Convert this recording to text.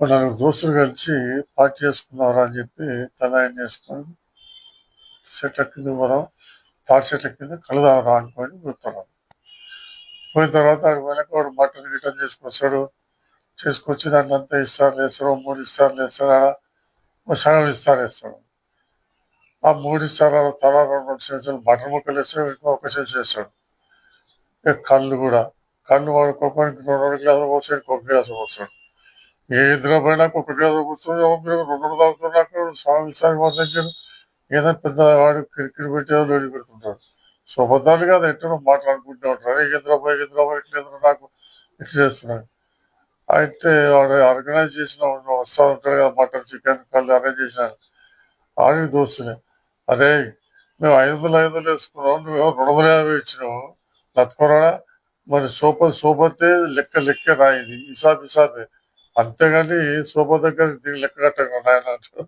ఒక దోస్తులు కలిసి పార్టీ చేసుకున్నారా అని చెప్పి తలాయం చేసుకొని చెట్ల కింద మనం తాటి చెట్ల కింద కలదారా అనుకొని పోతున్నాం పోయిన తర్వాత అక్కడ వెనక వాడు మటన్ రిటర్న్ చేసుకొస్తాడు. చేసుకొచ్చి దాన్ని అంతా ఇస్తారు లేస్తారు మూడు ఇస్తారు లేస్తారా సగం ఇస్తారు వేస్తాడు ఆ మూడు ఇస్తారు తల రెండు రెండు చెంచాలు మటన్ ముక్కలు వేస్తాడు ఇంకా ఒక సెట్ చేస్తాడు. ఇక కళ్ళు కూడా కళ్ళు వాడు ఒక్కొక్కరికి రెండు రెండు గ్లాసులు పోస్తాడు ఒక గ్లాసు పోస్తాడు. ఏ ఇద్దరు పోయినా ఒక మీరు రెండు రెండు తాగుతున్నాక స్వామి స్వామి దగ్గర ఏదైనా పెద్ద వాడు కిరికిరి పెట్టేదో లోడి పెడుతుంటాడు. సో అబద్ధాలు కాదు ఎట్లా మాట్లాడుకుంటూ ఉంటారు ఏ ఇద్దరు పోయి ఇట్లా నాకు ఇట్లా చేస్తున్నాడు అయితే వాడు ఆర్గనైజ్ చేసిన వాడు వస్తా ఉంటాడు కదా మటన్ చికెన్ కళ్ళు అరేంజ్ చేసినాడు. ఆడి దోస్తున్నాయి అరే మేము ఐదు వందలు ఐదు వందలు వేసుకున్నాం నువ్వు రెండు వందల యాభై ఇచ్చినావు. లత్కొరాడా? మరి సూపర్ సూపర్తే లెక్క లెక్క రాయింది ఇసాబ్ ఇసాబే అంతేగాని శోభ దగ్గర దీనికి లెక్క కట్టగా నాయన అంటాడు.